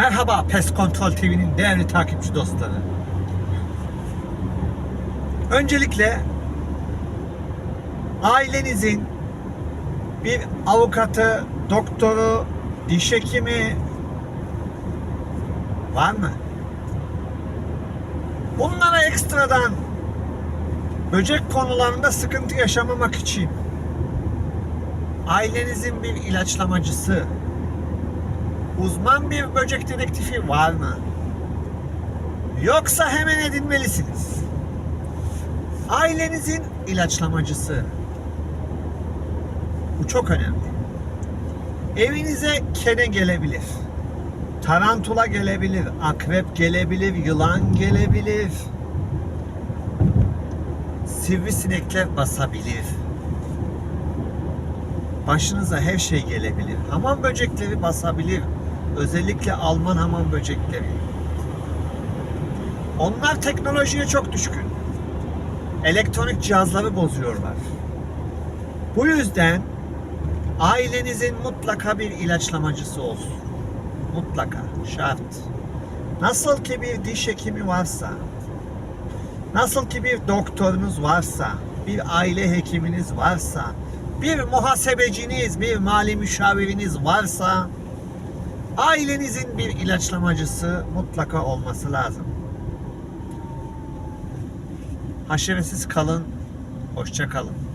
Merhaba Pest Kontrol TV'nin değerli takipçi dostları. Öncelikle ailenizin bir avukatı, doktoru, diş hekimi var mı? Bunlara ekstradan böcek konularında sıkıntı yaşamamak için ailenizin bir ilaçlamacısı, uzman bir böcek dedektifi var mı? Yoksa hemen edinmelisiniz. Ailenizin ilaçlamacısı. Bu çok önemli. Evinize kene gelebilir. Tarantula gelebilir, akrep gelebilir, yılan gelebilir. Sivrisinekler basabilir. Başınıza her şey gelebilir. Hamam böcekleri basabilir. Özellikle Alman hamam böcekleri. Onlar teknolojiye çok düşkün. Elektronik cihazları bozuyorlar. Bu yüzden ailenizin mutlaka bir ilaçlamacısı olsun. Mutlaka, şart. Nasıl ki bir diş hekimi varsa, nasıl ki bir doktorunuz varsa, bir aile hekiminiz varsa, bir muhasebeciniz, bir mali müşaviriniz varsa, ailenizin bir ilaçlamacısı mutlaka olması lazım. Haşeresiz kalın, hoşça kalın.